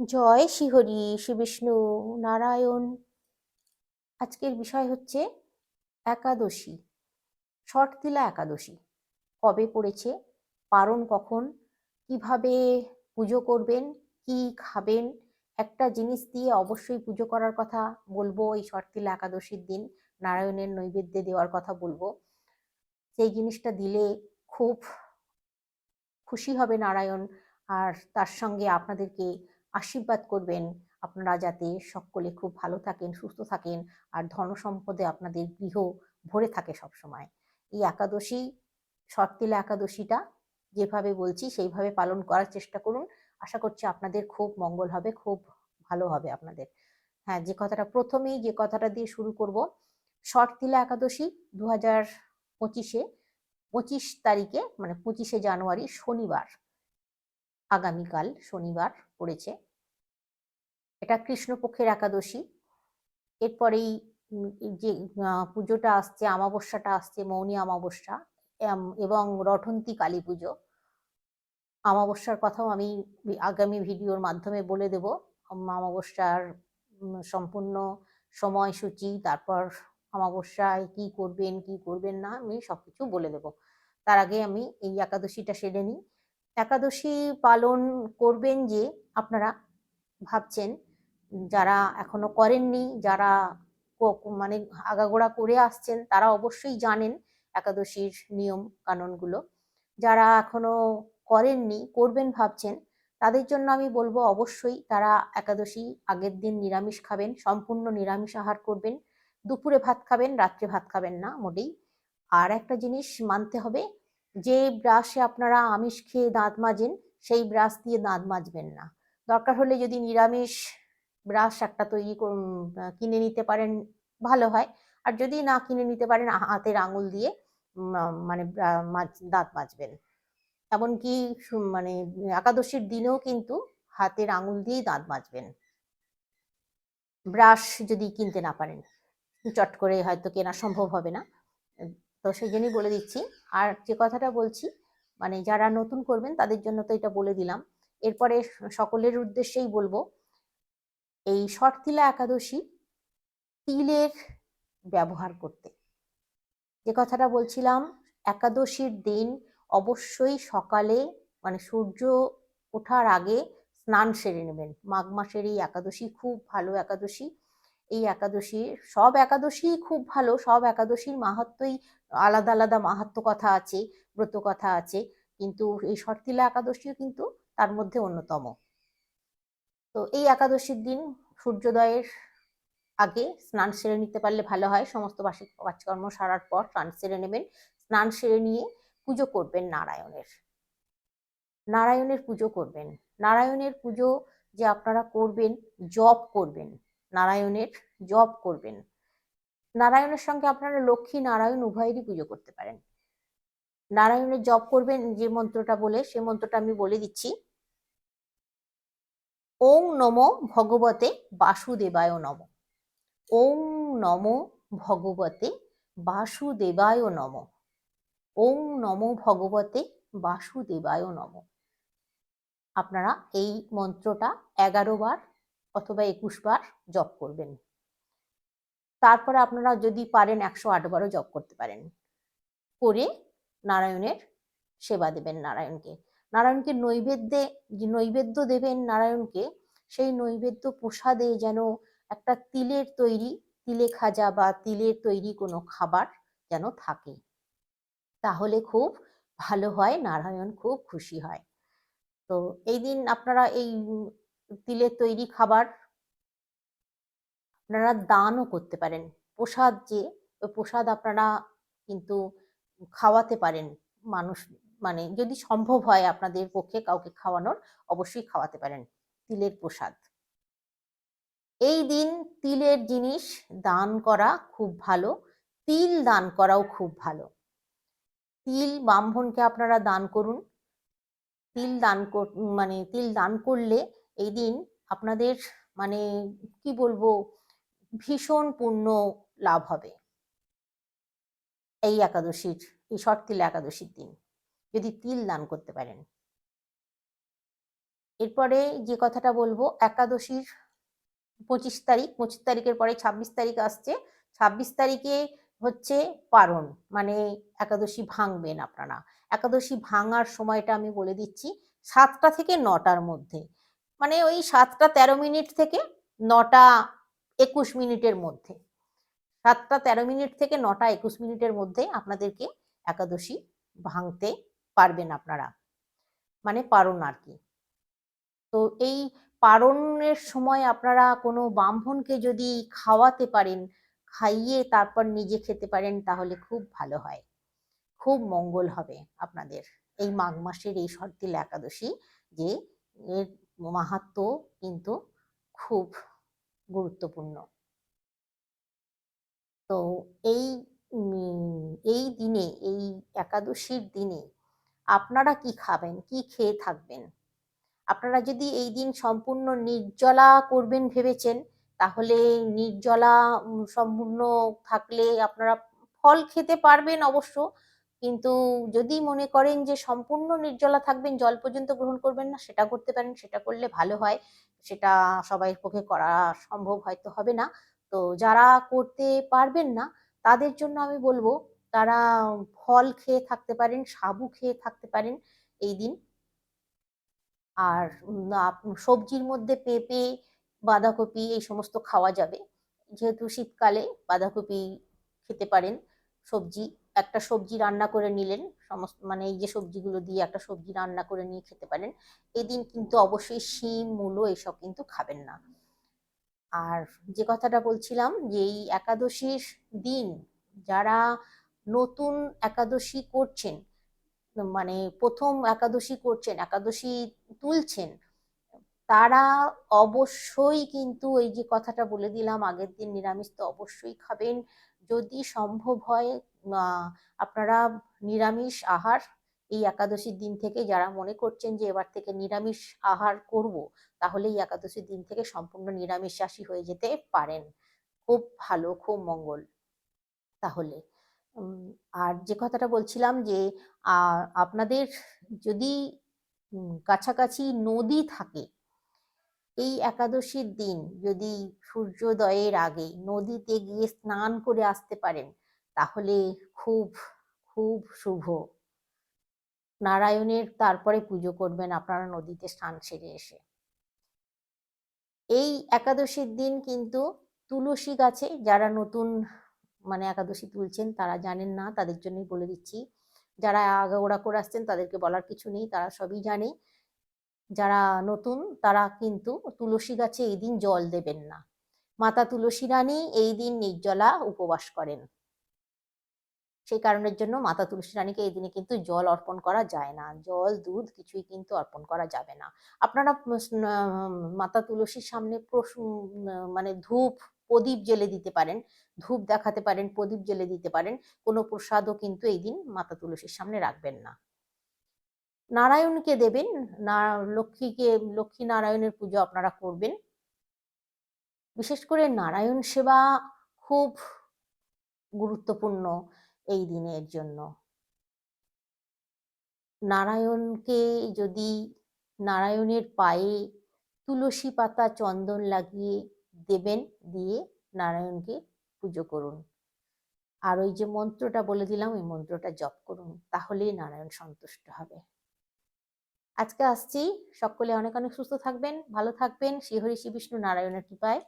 জয় শ্রীহরি শ্রী বিষ্ণু নারায়ণ। আজকের বিষয় হচ্ছে একাদশী শর্তিলা একাদশী। কবে পড়েছে, পারণ কখন, কীভাবে পুজো করবেন, কি খাবেন, একটা জিনিস দিয়ে অবশ্যই পুজো করার কথা বলব, এই শর্তিলা একাদশীর দিন নারায়ণের নৈবেদ্যে দেওয়ার কথা বলব। সেই জিনিসটা দিলে খুব খুশি হবে নারায়ণ, আর তার সঙ্গে আপনাদেরকে আশীর্বাদ করবেন। আপনারা যাতে সকলে খুব ভালো থাকেন, সুস্থ থাকেন, আর ধন সম্পদে আপনাদের গৃহ ভরে থাকে সবসময়। এই একাদশী, শর্তিলা একাদশীটা যেভাবে বলছি, সেইভাবে পালন করার চেষ্টা করুন। আশা করছি আপনাদের খুব মঙ্গল হবে, খুব ভালো হবে আপনাদের। হ্যাঁ যে কথাটা প্রথমেই যে কথাটা দিয়ে শুরু করব, শর্তিলা একাদশী দু হাজার পঁচিশে, পঁচিশ তারিখে মানে পঁচিশে জানুয়ারি শনিবার, আগামীকাল শনিবার পড়েছে। এটা কৃষ্ণপক্ষের একাদশী। এরপরেই যে পুজোটা আসছে আমাবস্যাটা আসছে, মৌনী আমাবস্যা এবং রঠন্তী কালী পুজো। আমাবস্যার কথাও আমি আগামী ভিডিওর মাধ্যমে বলে দেব। আমাবস্যার সম্পূর্ণ সময়সূচি, তারপর অমাবস্যায় কি করবেন কি করবেন না, আমি সবকিছু বলে দেব। তার আগে আমি এই একাদশীটা সেরে নিই। একাদশী পালন করবেন যে আপনারা ভাবছেন, যারা এখনও করেননি, যারা মানে আগাগোড়া করে আসছেন, তারা অবশ্যই জানেন একাদশীর নিয়ম কানুনগুলো। যারা এখনও করেননি, করবেন ভাবছেন, তাদের জন্য আমি বলব অবশ্যই তারা একাদশী আগের দিন নিরামিষ খাবেন, সম্পূর্ণ নিরামিষ আহার করবেন, দুপুরে ভাত খাবেন, রাত্রে ভাত খাবেন না মোটেই। আর একটা জিনিস মানতে হবে যে ব্রাশে আপনারা আমিষ খেয়ে দাঁত মাজেন, সেই ব্রাশ দিয়ে দাঁত মাজবেন না। দরকার হলে যদি নিরামিষ ব্রাশ একটা তৈরি কিনে নিতে পারেন, ভালো হয়। আর যদি না কিনে নিতে পারেন হাতের আঙুল দিয়ে মানে দাঁত মাজবেন। এমনকি মানে একাদশীর দিনেও কিন্তু হাতের আঙুল দিয়েই দাঁত মাজবেন। ব্রাশ যদি কিনতে না পারেন, চট করে হয়তো কেনা সম্ভব হবে না। তো সেই জন্যই বলে দিচ্ছি আর যে কথাটা বলছি মানে যারা নতুন করবেন তাদের জন্য তো এটা বলে দিলাম। এরপরে সকলের উদ্দেশ্যেই বলব, এই শর্তিলা একাদশী তিলের ব্যবহার করতে। যে কথাটা বলছিলাম, একাদশীর দিন অবশ্যই সকালে মানে সূর্য ওঠার আগে স্নান সেরে নেবেন। মাঘ মাসের এই একাদশী খুব ভালো একাদশী। এই একাদশী, সব একাদশী খুব ভালো, সব একাদশীর মাহাত্মই আলাদা আলাদা মাহাত্ম কথা আছে, ব্রত কথা আছে, কিন্তু এই শর্তিলা একাদশীও কিন্তু তার মধ্যে অন্যতম। তো এই একাদশীর দিন সূর্যোদয়ের আগে স্নান সেরে নিতে পারলে ভালো হয়, সমস্ত বার্ষিক কাজকর্ম সারার পর স্নান সেরে নেবেন, স্নান সেরে নিয়ে পুজো করবেন নারায়ণের। নারায়ণের পুজো করবেন। নারায়ণের পুজো যে আপনারা করবেন, জপ করবেন। নারায়ণের জপ করবেন। নারায়ণের সঙ্গে আপনারা লক্ষ্মী নারায়ণ উভয়েরই পুজো করতে পারেন। নারায়ণের জপ করবেন যে মন্ত্রটা বলে, সে মন্ত্রটা আমি বলে দিচ্ছি। ওং নম ভগবতে বাসুদেবায় নম। ওং নম ভগবতে বাসুদেবায় নম। ওং নম ভগবতে বাসুদেবায় নম। আপনারা এই মন্ত্রটা এগারো বার অথবা একুশ বার জপ করবেন। তারপরে আপনারা যদি পারেন একশো আট বারও জপ করতে পারেন। করে নারায়ণের সেবা দেবেন নারায়ণকে। নারায়ণকে নৈবেদ্যে, নৈবেদ্য দেবেন নারায়ণকে, সেই নৈবেদ্য প্রসাদে যেন একটা তিলের তৈরি, তিলে খাজা বা তিলের তৈরি কোনো খাবার যেন থাকে। তাহলে খুব ভালো হয়, নারায়ণ খুব খুশি হয়। তো এই দিন আপনারা এই তিলের তৈরি খাবার আপনারা দানও করতে পারেন। প্রসাদ যে ওই প্রসাদ আপনারা কিন্তু খাওয়াতে পারেন। মানুষ মানে যদি সম্ভব হয় আপনাদের পক্ষে কাউকে খাওয়ানোর, অবশ্যই খাওয়াতে পারেন তিলের প্রসাদ। এই দিন তিলের জিনিস দান করা খুব ভালো, তিল দান করাও খুব ভালো। তিল ব্রাহ্মণকে আপনারা দান করুন। তিল দান মানে তিল দান করলে এই দিন আপনাদের মানে কি বলব, ভীষণ পূর্ণ লাভ হবে। এই একাদশীর, এই শর্তিল একাদশীর দিন, যদি তিল দান করতে পারেন। এরপরে যে কথাটা বলব, একাদশীর পঁচিশ তারিখ, পঁচিশ তারিখের পরে ছাব্বিশ তারিখ আসছে। ছাব্বিশ তারিখে হচ্ছে পারণ মানে একাদশী ভাঙবেন আপনারা। একাদশী ভাঙার সময়টা আমি বলে দিচ্ছি, সাতটা থেকে নটার মধ্যে। মানে ওই সাতটা তেরো মিনিট থেকে নটা একুশ মিনিটের মধ্যে। সাতটা তেরো মিনিট থেকে নটা একুশ মিনিটের মধ্যে আপনাদেরকে একাদশী ভাঙতে পারবেন আপনারা। মানে পারণ আর কি। তো এই পারণের সময় আপনারা কোনো ব্রাহ্মণকে যদি খাওয়াতে পারেন, খাইয়ে তারপর নিজে খেতে পারেন, তাহলে খুব ভালো হয়। খুব মঙ্গল হবে আপনাদের। এই মাঘ মাসের এই শর্তিল একাদশী যে মাহাত্ম কিন্তু খুব গুরুত্বপূর্ণ। তো এই এই দিনে, এই একাদশীর দিনে আপনারা কি খাবেন, কি খেয়ে থাকবেন? আপনারা যদি এই দিন সম্পূর্ণ নির্জলা করবেন ভেবেছেন, তাহলে নির্জলা সম্পূর্ণ থাকলে আপনারা ফল খেতে পারবেন অবশ্য কিন্তু যদি মনে করেন যে সম্পূর্ণ নির্জলা থাকবেন, জল পর্যন্ত গ্রহণ করবেন না, সেটা করতে পারেন, সেটা করলে ভালো হয়। সেটা সবাই পক্ষে করা সম্ভব হয়তো হবে না। তো যারা করতে পারবেন না, তাদের জন্য আমি বলব, তারা ফল খেয়ে থাকতে পারেন, সাবু খেয়ে থাকতে পারেন এই দিন। আর সবজির মধ্যে পেঁপে, বাঁধাকপি এই সমস্ত খাওয়া যাবে। যেহেতু শীতকালে বাঁধাকপি খেতে পারেন সবজি। একটা সবজি রান্না করে নিলেন, সমস্ত মানে এই যে সবজিগুলো দিয়ে একটা সবজি রান্না করে নিয়ে খেতে পারেন। এদিন কিন্তু অবশ্যই শিম, মূলো এসব কিন্তু খাবেন না। আর যে কথাটা বলছিলাম যে এই একাদশীর দিন যারা নতুন একাদশী করছেন মানে প্রথম একাদশী করছেন, একাদশী তুলছেন, তারা অবশ্যই কিন্তু এই যে কথাটা বলে দিলাম আগের দিন নিরামিষ তো অবশ্যই খাবেন। যদি সম্ভব হয় আপনারা নিরামিষ আহার এই একাদশীর দিন থেকে যারা মনে করছেন যে এবার থেকে নিরামিষ আহার করব, তাহলে এই একাদশীর দিন থেকে সম্পূর্ণ নিরামিষাসী হয়ে যেতে পারেন। খুব ভালো, খুব মঙ্গল। তাহলে আর যে কথাটা বলছিলাম যে আপনাদের যদি কাছাকাছি নদী থাকে এই একাদশীর দিন যদি সূর্যোদয়ের আগে নদীতে গিয়ে স্নান করে আসতে পারেন, তাহলে খুব খুব শুভ। নারায়ণের তারপরে পুজো করবেন আপনারা নদীতে স্নান সেরে এসে। এই একাদশীর দিন কিন্তু তুলসী গাছে যারা নতুন মানে একাদশী তুলছেন তারা জানেন না, তাদের জন্যই বলে দিচ্ছি। যারা আগাগোড়া করে আসছেন তাদেরকে বলার কিছু নেই, তারা সবই জানে। যারা নতুন, তারা কিন্তু তুলসী গাছে এই দিন জল দেবেন না। মাতা তুলসী রানী এই দিন নির্জলা উপবাস করেন। সেই কারণের জন্য মাতা তুলসী রানীকে এই দিনে কিন্তু জল অর্পণ করা যায় না। জল, দুধ কিছুই কিন্তু অর্পণ করা যাবে না। আপনারা মাতা তুলসীর সামনে মানে ধূপ, প্রদীপ জেলে দিতে পারেন। ধূপ দেখাতে পারেন, প্রদীপ জেলে দিতে পারেন। কোনো প্রসাদও কিন্তু এই দিন মাতা তুলসীর সামনে রাখবেন না। নারায়ণকে দেবেন। না, লক্ষ্মীকে, লক্ষ্মী নারায়ণের পুজো আপনারা করবেন। বিশেষ করে নারায়ণ সেবা খুব গুরুত্বপূর্ণ এই দিনের জন্য। নারায়ণকে যদি নারায়ণের পায়ে তুলসী পাতা, চন্দন লাগিয়ে দেবেন, দিয়ে নারায়ণকে পুজো করুন। আর ওই যে মন্ত্রটা বলে দিলাম, ওই মন্ত্রটা জপ করুন, তাহলেই নারায়ণ সন্তুষ্ট হবে। আজকে আসছি। সকলে অনেক অনেক সুস্থ থাকবেন ভালো থাকবেন। শ্রীহরি শ্রী বিষ্ণু নারায়ণের কৃপায়।